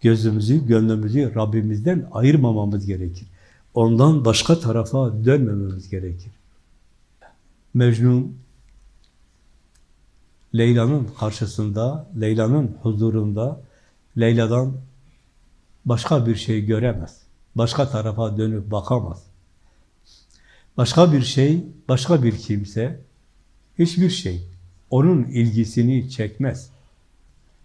Gözümüzü, gönlümüzü Rabbimizden ayırmamamız gerekir. Ondan başka tarafa dönmememiz gerekir. Mecnun Leyla'nın karşısında, Leyla'nın huzurunda Leyla'dan başka bir şey göremez. Başka tarafa dönüp bakamaz. Başka bir şey, başka bir kimse, hiçbir şey onun ilgisini çekmez.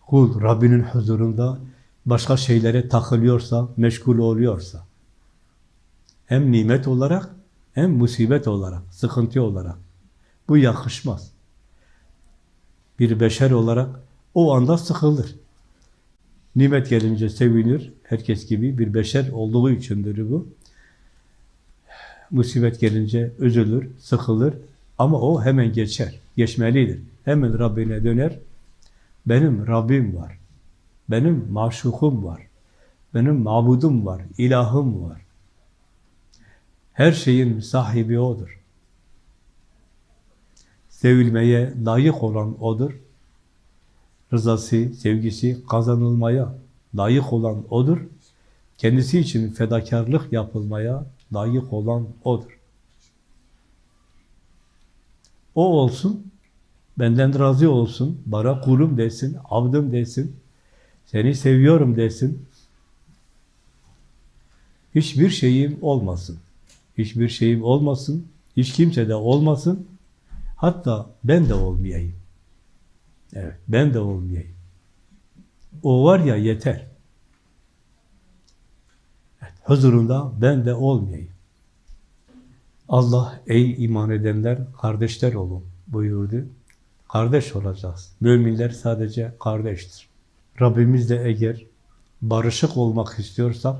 Kul Rabbinin huzurunda başka şeylere takılıyorsa, meşgul oluyorsa, hem nimet olarak hem musibet olarak, sıkıntı olarak bu yakışmaz. Bir beşer olarak o anda sıkılır. Nimet gelince sevinir, herkes gibi bir beşer olduğu içindir bu. Musibet gelince üzülür, sıkılır ama o hemen geçer, geçmelidir. Hemen Rabbine döner, benim Rabbim var, benim maşukum var, benim mabudum var, ilahım var. Her şeyin sahibi O'dur. Sevilmeye layık olan O'dur. Rızası, sevgisi kazanılmaya layık olan O'dur. Kendisi için fedakarlık yapılmaya layık olan O'dur. O olsun, benden razı olsun, bana kulum desin, abdım desin, seni seviyorum desin. Hiçbir şeyim olmasın. Hiçbir şeyim olmasın, hiç kimse de olmasın. Hatta ben de olmayayım. Evet, ben de olmayayım. O var ya yeter. Evet, huzurunda ben de olmayayım. Allah ey iman edenler kardeşler olun buyurdu. Kardeş olacağız. Müminler sadece kardeştir. Rabbimiz de eğer barışık olmak istiyorsak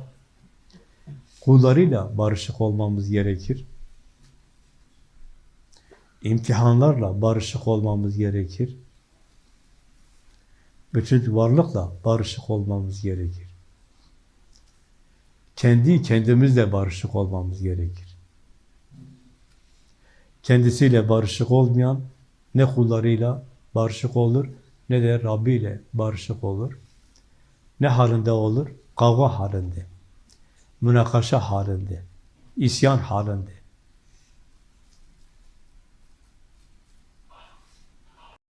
kullarıyla barışık olmamız gerekir. İmtihanlarla barışık olmamız gerekir. Bütün varlıkla barışık olmamız gerekir. Kendi kendimizle barışık olmamız gerekir. Kendisiyle barışık olmayan ne kullarıyla barışık olur ne de Rabbi ile barışık olur. Ne halinde olur? Kavga halinde, münakaşa halinde, isyan halinde,